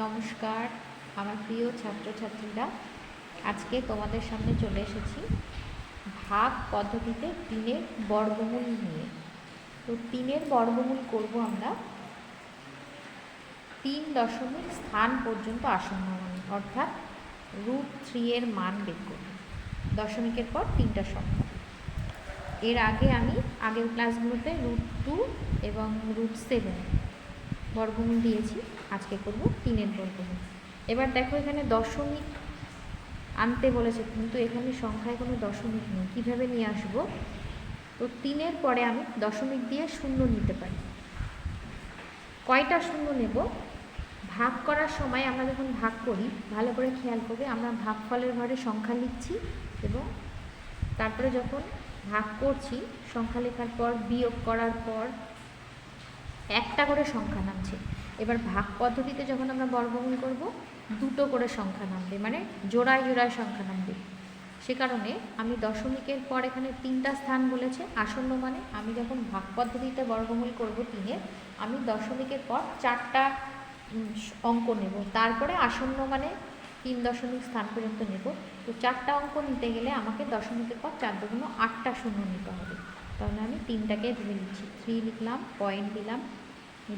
নমস্কার, আমার প্রিয় ছাত্রছাত্রীরা। আজকে তোমাদের সামনে চলে এসেছি ভাগ পদ্ধতিতে তিনের বর্গমূল নিয়ে। তো তিনের বর্গমূল করব আমরা তিন দশমিক স্থান পর্যন্ত আসন্ন অর্থাৎ রুট থ্রি এর মান বের করব। দশমিকের পর তিনটা সংখ্যা। এর আগে আমি আগের ক্লাসগুলোতে রুট টু এবং রুট সেভেন বর্গমূল দিয়েছি, আজকে করব তিনের বর্গমূল। এবার দেখো এখানে দশমিক আনতে বলেছে, কিন্তু এখানে সংখ্যায় কোনো দশমিক নেই, কীভাবে নিয়ে আসব? তো তিনের পরে আমি দশমিক দিয়ে শূন্য নিতে পারি। কয়টা শূন্য নেব? ভাগ করার সময় আমরা যখন ভাগ করি, ভালো করে খেয়াল করবে, আমরা ভাগফলের ঘরে সংখ্যা লিখছি এবং তারপরে যখন ভাগ করছি, সংখ্যা লেখার পর, বিয়োগ করার পর একটা করে সংখ্যা নামছে। এবার ভাগ পদ্ধতিতে যখন আমরা বর্গমূল করব, দুটো করে সংখ্যা নামবে মানে জোড়ায় জোড়ায় সংখ্যা নামবে। সে কারণে আমি দশমিকের পর এখানে তিনটা স্থান বলেছে, আসন্ন মানে আমি যখন ভাগ পদ্ধতিতে বর্গমূল করব তিনের, আমি দশমিকের পর চারটা অঙ্ক নেব। তারপরে আসন্ন মানে তিন দশমিক স্থান পর্যন্ত নেব। তো চারটা অঙ্ক নিতে গেলে আমাকে দশমিকের পর চার দুগুণ আটটা শূন্য নিতে হবে। তাহলে আমি তিনটাকে ধরে নিচ্ছি। থ্রি লিখলাম পয়েন্ট দিলাম।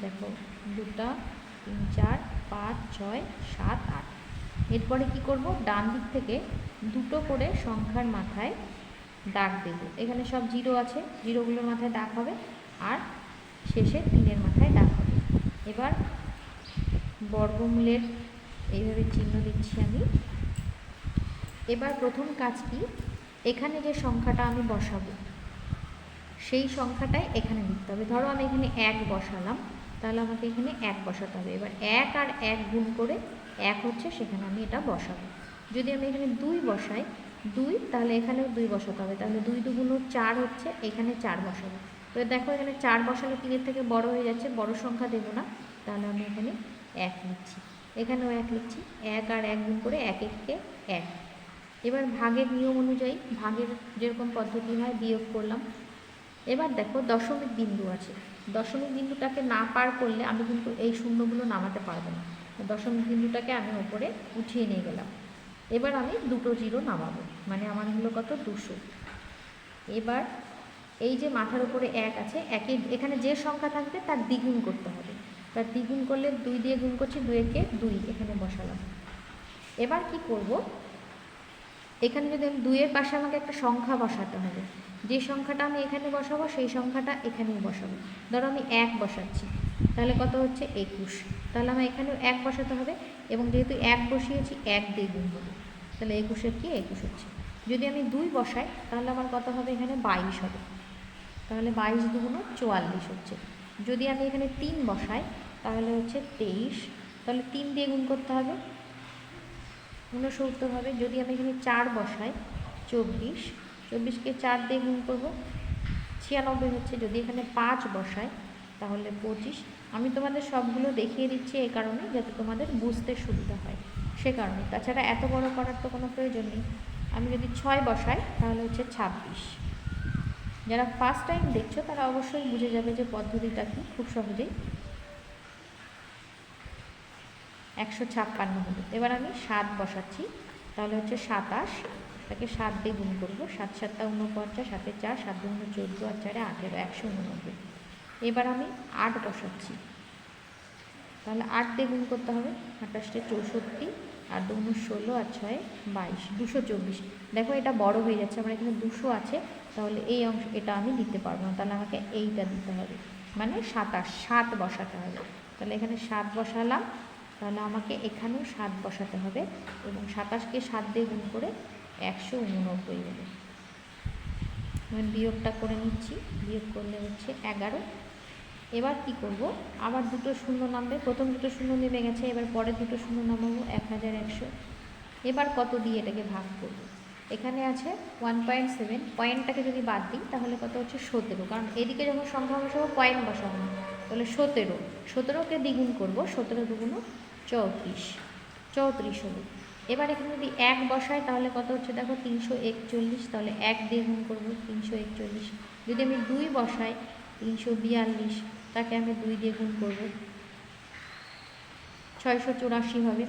দেখো, দুটা, তিন, চার, পাঁচ, ছয়, সাত, আট। এরপরে কি করব? ডান দিক থেকে দুটো করে সংখ্যার মাথায় দাগ দেব। এখানে সব জিরো আছে। জিরোগুলোর মাথায় দাগ হবে আর শেষে তিনের মাথায় দাগ হবে। এবার বর্গমূলের এইভাবে চিহ্ন দিচ্ছি আমি। এবার প্রথম কাজ কি এখানে যে সংখ্যাটা আমি বসাবো সেই সংখ্যাটাই এখানে লিখতে হবে। ধরো আমি এখানে এক বসালাম, তাহলে আমাকে এখানে এক বসাতে হবে। এবার এক আর এক গুণ করে এক হচ্ছে, সেখানে আমি এটা বসাবো। যদি আমি এখানে দুই বসাই, দুই, তাহলে এখানেও দুই বসাতে হবে। তাহলে দুই দুগুণ চার হচ্ছে, এখানে চার বসাবো। তো দেখো এখানে চার বসালে তিনের থেকে বড় হয়ে যাচ্ছে? বড় সংখ্যা দেবো না। তাহলে আমি এখানে এক লিখছি। এখানেও এক লিখছি। এক আর এক গুণ করে এক এককে এক। এবার ভাগের নিয়ম অনুযায়ী, ভাগের যেরকম পদ্ধতি হয়, বিয়োগ করলাম। এবার দেখো দশমিক বিন্দু আছে। দশমিক বিন্দুটাকে না পার করলে আমি কিন্তু এই শূন্যগুলো নামাতে পারব না। দশমিক বিন্দুটাকে আমি ওপরে উঠিয়ে নিয়ে গেলাম। এবার আমি দুটো জিরো নামাবো মানে আমার হলো কত? দুশো। এবার এই যে মাথার উপরে এক আছে, একে এখানে যে সংখ্যা থাকবে তার দ্বিগুণ করতে হবে। তার দ্বিগুণ করলে দুই দিয়ে গুণ করছি, দুই একে দুই এখানে বসালাম। এবার কি করব? এখানে যদি আমি দুইয়ের পাশে আমাকে একটা সংখ্যা বসাতে হবে যে সংখ্যাটা আমি এখানে বসাবো, সেই সংখ্যাটা এখানেই বসাবো। ধরো আমি এক বসাচ্ছি, তাহলে কত হচ্ছে? একুশ। তাহলে আমার এখানেও এক বসাতে হবে এবং যেহেতু এক বসিয়েছি, এক দিয়ে গুণ হবে তাহলে একুশের কি? একুশ হচ্ছে। যদি আমি দুই বসাই, তাহলে আমার কত হবে? এখানে বাইশ হবে। তাহলে বাইশ দুগুণ চুয়াল্লিশ হচ্ছে। যদি আমি এখানে তিন বসাই, তাহলে হচ্ছে তেইশ। তাহলে তিন দিয়ে গুণ করতে হবে। ঊনসত্তর হবে। যদি আমি এখানে চার বসাই, চব্বিশ। চব্বিশকে চার দিয়ে গুণ করব। ছিয়ানব্বই হচ্ছে যদি এখানে পাঁচ বসাই, তাহলে পঁচিশ। আমি তোমাদের সবগুলো দেখিয়ে দিচ্ছি এই কারণে, যাতে তোমাদের বুঝতে সুবিধা হয় সে কারণে। তাছাড়া এত বড় করার তো কোনো প্রয়োজন নেই। আমি যদি ছয় বসাই, তাহলে হচ্ছে ছাব্বিশ। যারা ফার্স্ট টাইম দেখছ, তারা অবশ্যই বুঝে যাবে যে পদ্ধতিটা কি, খুব সহজেই। একশো ছাপ্পান্ন হলো। এবার আমি সাত বসাচ্ছি, তাহলে হচ্ছে সাতাশ। তাকে সাত দিয়ে গুণ করব। সাত সাতটা উনপঞ্চাশ সাতে চার, সাত দুগুণ চোদ্দ, আর চারে আঠেরো একশো উননব্বই এবার আমি আট বসাচ্ছি। তাহলে আট দিয়ে গুণ করতে হবে। আঠাশটে চৌষট্টি আর দুগুণ ষোলো, আর ছয় বাইশ, দুশো চব্বিশ। দেখো এটা বড় হয়ে যাচ্ছে, আমার এখানে দুশো আছে। তাহলে এই অংশ, এটা আমি দিতে পারব না। তাহলে আমাকে এইটা দিতে হবে। মানে সাতাশ, সাত বসাতে হবে। তাহলে এখানে সাত বসালাম। তাহলে আমাকে এখানেও সাত বসাতে হবে। এবং সাতাশকে সাত দিয়ে গুণ করে একশো উননব্বই হবে আমি বিয়োগটা করে নিচ্ছি। বিয়োগ করলে হচ্ছে এগারো। এবার কি করব? আবার দুটো শূন্য নামবে। প্রথম দুটো শূন্য নেমে গেছে। এবার পরের দুটো শূন্য নামাবো এক হাজার একশো। এবার কত দিয়ে এটাকে ভাগ করব? এখানে আছে ওয়ান পয়েন্ট সেভেন। পয়েন্টটাকে যদি বাদ দিই, তাহলে কত হচ্ছে সতেরো। কারণ এদিকে যখন সংখ্যা বসাবো পয়েন্ট বসাবো। তাহলে সতেরো। সতেরোকে দ্বিগুণ করব। সতেরো দুগুণ চৌত্রিশ। চৌত্রিশ হলো। এবার এখানে যদি এক বসায় তাহলে কত হচ্ছে দেখো? তিনশো একচল্লিশ, তাহলে এক দিয়ে গুণ করব তিনশো একচল্লিশ। যদি আমি দুই বসাই, তিনশো বিয়াল্লিশ, তাকে আমি দুই দিয়ে গুণ করব। ছয়শো চুরাশি হবে।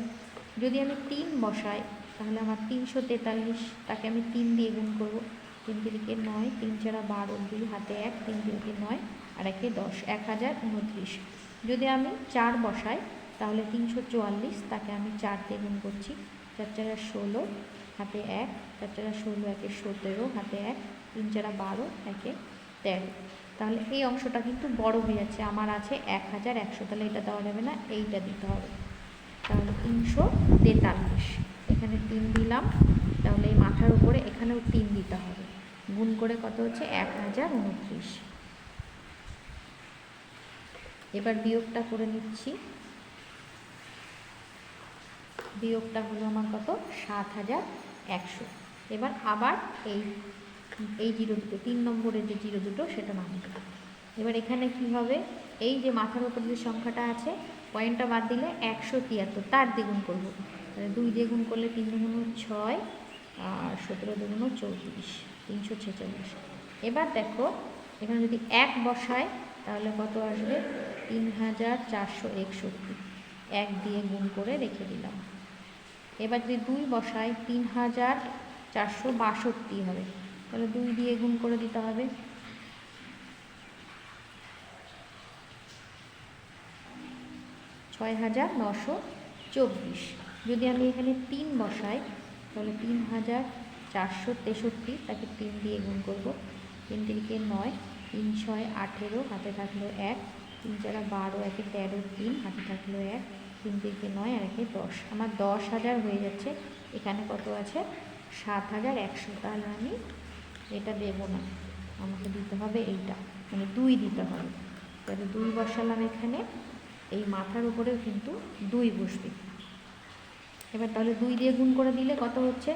যদি আমি তিন বসাই, তাহলে আমার তিনশো তেতাল্লিশ, তাকে আমি তিন দিয়ে গুণ করব। তিন তিরিকে নয়, তিন চারা বারো, দুই হাতে এক, তিন তিরিকে নয়, আর একে দশ, এক হাজার উনত্রিশ। যদি আমি চার বসাই, তাহলে তিনশো চুয়াল্লিশ, তাকে আমি চার দিয়ে গুণ করছি। চার চারা ষোলো, হাতে এক, চার চারা ষোলো, একে সতেরো, হাতে এক, তিন চারা বারো, একে তেরো। তাহলে এই অংশটা কিন্তু বড় হয়ে যাচ্ছে, আমার আছে এক হাজার একশো, তাহলে এটা দেওয়া যাবে না, এইটা দিতে হবে। তাহলে তিনশো তেতাল্লিশ, এখানে তিন দিলাম, তাহলে এই মাথার উপরে এখানেও তিন দিতে হবে। গুণ করে কত হচ্ছে? এক হাজার উনত্রিশ। এবার বিয়োগটা করে নিচ্ছি। বিয়োগটা হলো আমার কত? সাত হাজার একশো। এবার আবার এই এই জিরো দুটো, তিন নম্বরের যে জিরো দুটো, সেটা নামবে এবার এখানে কি হবে? এই যে মাথার উপর যে সংখ্যাটা আছে, পয়েন্টটা বাদ দিলে একশো তিয়াত্তর, তার দ্বিগুণ করব। তাহলে দুই দ্বিগুণ করলে তিন দুগুণ ছয়, আর সতেরো দুগুণ চৌত্রিশ, তিনশো ছেচল্লিশ। এবার দেখো, এখানে যদি এক বসায়, তাহলে কত আসবে? তিন হাজার চারশো একষট্টি। এক দিয়ে গুণ করে রেখে দিলাম। এবার যদি দুই বসায় তিন হাজার চারশো বাষট্টি হবে। তাহলে দুই দিয়ে গুণ করে দিতে হবে। ছয় হাজার নশো চব্বিশ। যদি আমি এখানে তিন বসাই, তাহলে তিন হাজার চারশো তেষট্টি, তাকে তিন দিয়ে গুণ করব। তিন তিরিকে নয়, তিন ছয় আঠেরো, হাতে থাকল এক। তিন চারা বারো, একে তেরো, তিন, হাতে থাকল এক। তিন তিরিকে নয় আর একে দশ। আমার দশ হাজার হয়ে যাচ্ছে। এখানে কত আছে? সাত হাজার একশো। তাহলে আমি এটা দেব না। আমাকে দিতে হবে এইটা। মানে দুই দিতে হবে। তাহলে দুই বসালাম এখানে। এই মাথার উপরেও কিন্তু দুই বসবে। এবার তাহলে দুই দিয়ে গুণ করে দিলে কত হচ্ছে?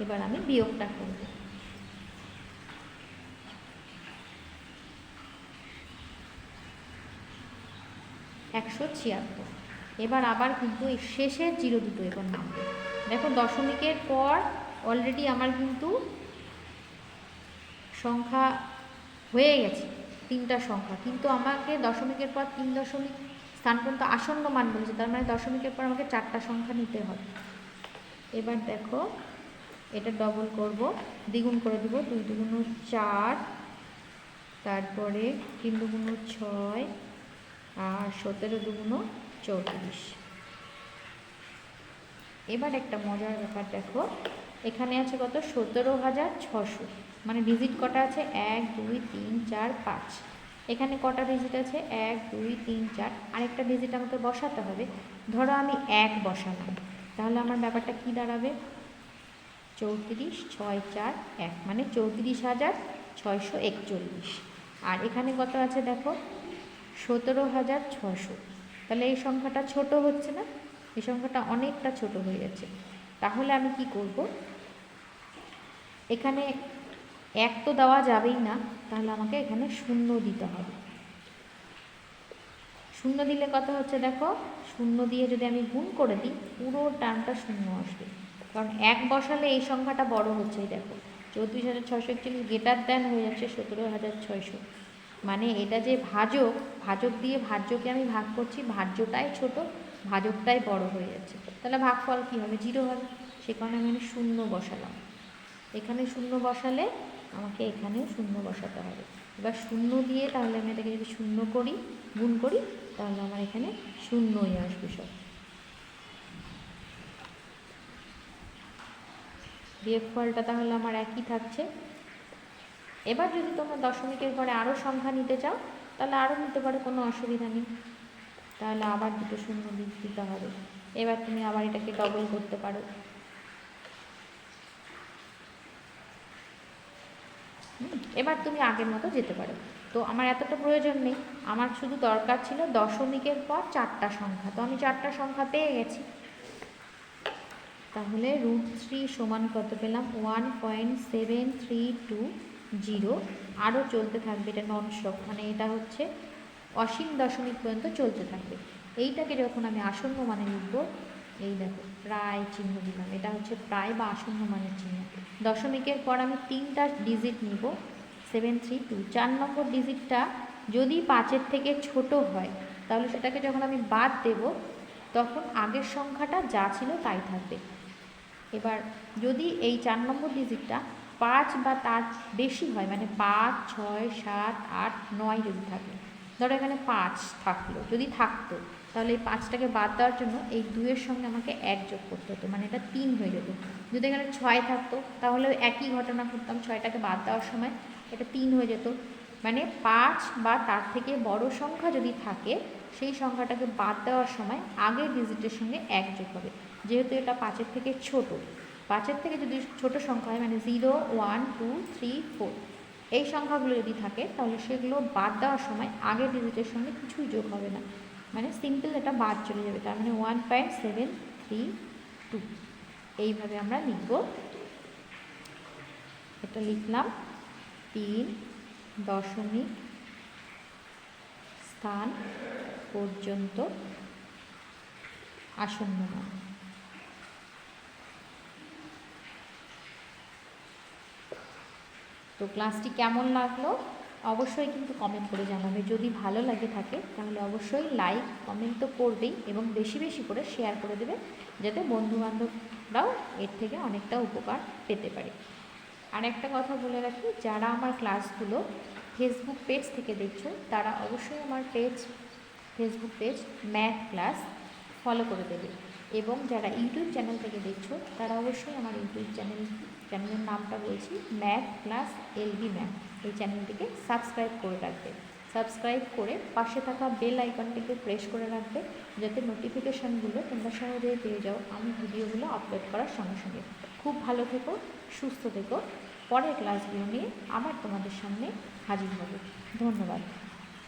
এবার আমি বিয়োগটা করব। একশো ছিয়াত্তর। এবার আবার কিন্তু এই শেষের জিরো দুটো এবার নামবে। দেখো দশমিকের পর অলরেডি আমার কিন্তু সংখ্যা হয়ে গেছে, তিনটা সংখ্যা। কিন্তু আমাকে দশমিকের পর তিন দশমিক স্থান পর্যন্ত আসন্ন মান বলেছে, তার মানে দশমিকের পর আমাকে চারটা সংখ্যা নিতে হবে। এবার দেখো, এটা ডবল করব, দ্বিগুণ করে দেবো, দুই দুগুণ চার, তারপরে তিন দুগুণ ছয় আর সতেরো দুগুণ চৌত্রিশ। এবার একটা মজার ব্যাপার দেখো। এখানে আছে কত? সতেরো হাজার ছশো। মানে ডিজিট কটা আছে? এক, দুই, তিন, চার, পাঁচ। এখানে কটা ডিজিট আছে? এক, দুই, তিন, চার। আরেকটা ডিজিট আমাকে বসাতে হবে। ধরো আমি এক বসালাম। তাহলে আমার ব্যাপারটা কি দাঁড়াবে? চৌত্রিশ, ছয়, চার, এক। মানে চৌত্রিশ হাজার ছয়শো একচল্লিশ। আর এখানে কত আছে দেখো? সতেরো হাজার ছশো। তাহলে এই সংখ্যাটা ছোট হচ্ছে না? এই সংখ্যাটা অনেকটা ছোট হয়ে যাচ্ছে তাহলে আমি কি করব? এখানে এক তো দেওয়া যাবেই না, তাহলে আমাকে এখানে শূন্য দিতে হবে। শূন্য দিলে কত হচ্ছে দেখো? শূন্য দিয়ে যদি আমি গুণ করে দিই, পুরো টার্মটা শূন্য আসবে। কারণ এক বসালে এই সংখ্যাটা বড় হচ্ছে দেখো। চৌত্রিশ হাজার ছশো একচল্লিশ গেটার দেন হয়ে যাচ্ছে সতেরো হাজার ছয়শো। মানে এটা যে ভাজক ভাজক দিয়ে ভাজ্যকে আমি ভাগ করছি, ভাজ্যটাই ছোট, ভাজকটাই বড় হয়ে যাচ্ছে। তাহলে ভাগফল কী হবে? জিরো হবে। সে কারণে আমি এখানে শূন্য বসালাম। এখানে শূন্য বসালে আমাকে এখানেও শূন্য বসাতে হবে। এবার শূন্য দিয়ে তাহলে আমি এটাকে যদি শূন্য করি, গুণ করি, তাহলে আমার এখানে শূন্যই আসবে সব। বিয়োগ ফলটা তাহলে আমার একই থাকছে। এবার যদি তোমরা দশমিকের পরে আরও সংখ্যা নিতে চাও তাহলে আরও নিতে পারো, কোনো অসুবিধা নেই। তাহলে আবার দুটো শূন্য দিতে হবে। এবার তুমি আবার এটাকে ডবল করতে পারো। এবার তুমি আগের মতো যেতে পারো। তো আমার এতটা প্রয়োজন নেই। আমার শুধু দরকার ছিল দশমিকের পর চারটা সংখ্যা। তো আমি চারটা সংখ্যা পেয়ে গেছি। তাহলে রুট থ্রি সমান কত পেলাম? One point seven three two zero আরও চলতে থাকবে, এটা নন স্টপ মানে এটা হচ্ছে অসীম দশমিক পর্যন্ত চলতে থাকবে। এইটাকে যখন আমি আসন্ন মানে লিখব, এই দেখো, প্রায় চিহ্ন দিলাম, এটা হচ্ছে প্রায় বা আসন্ন মানের চিহ্ন। দশমিকের পর আমি তিনটা ডিজিট নিব সেভেন থ্রি টু চার নম্বর ডিজিটটা যদি পাঁচের থেকে ছোট হয়, তাহলে সেটাকে যখন আমি বাদ দেব, তখন আগের সংখ্যাটা যা ছিল তাই থাকবে। এবার যদি এই চার নম্বর ডিজিটটা পাঁচ বা তার বেশি হয় মানে পাঁচ, ছয়, সাত, আট, নয় যদি থাকে। ধরো এখানে পাঁচ থাকল, যদি থাকতো, তাহলে এই পাঁচটাকে বাদ দেওয়ার জন্য এই দুইয়ের সঙ্গে আমাকে এক যোগ করতে হতো মানে এটা তিন হয়ে যেত। যদি এখানে ছয় থাকতো, তাহলে একই ঘটনা করতাম, ছয়টাকে বাদ দেওয়ার সময় এটা তিন হয়ে যেত। মানে পাঁচ বা তার থেকে বড় সংখ্যা যদি থাকে, সেই সংখ্যাটাকে বাদ দেওয়ার সময় আগের ডিজিটের সঙ্গে এক যোগ হবে। যেহেতু এটা পাঁচের থেকে ছোট পাঁচের থেকে যদি ছোট সংখ্যা হয় মানে zero one two three four এই সংখ্যাগুলো যদি থাকে, তাহলে সেগুলো বাদ দেওয়ার সময় আগের ডিজিটের সঙ্গে কিছুই যোগ হবে না। মানে সিম্পল এটা বাদ চলে যাবে, তার মানে one point seven three two এইভাবে আমরা লিখব। এটা লিখলাম, তিন দশমিক স্থান পর্যন্ত আসন্ন মান। তো ক্লাসটি কেমন লাগল? অবশ্যই কিন্তু কমেন্ট করে জানাবে। যদি ভালো লাগে থাকে, তাহলে অবশ্যই লাইক কমেন্ট তো করবেই এবং বেশি বেশি করে শেয়ার করে দেবে, যাতে বন্ধুবান্ধবরাও এর থেকে অনেকটা উপকার পেতে পারে। আর একটা কথা বলে রাখি, যারা আমার ক্লাসগুলো ফেসবুক পেজ থেকে দেখছ, তারা অবশ্যই আমার page Facebook page math class follow করে দেবে। এবং যারা ইউটিউব চ্যানেল থেকে দেখছ, তারা অবশ্যই আমার ইউটিউব চ্যানেল, চ্যানেলের নামটা বলছি, ম্যাথ প্লাস এলবি ম্যাথ। এই চ্যানেলটিকে সাবস্ক্রাইব করে রাখবে। সাবস্ক্রাইব করে পাশে থাকা বেল আইকনটিকে প্রেস করে রাখবে, যাতে নোটিফিকেশানগুলো তোমরা সহজেই পেয়ে যাও আমি ভিডিওগুলো আপলোড করার সঙ্গে সঙ্গে। খুব ভালো থেকো, সুস্থ থেকো। পরের ক্লাসগুলো নিয়ে আবার তোমাদের সামনে হাজির হবে। ধন্যবাদ।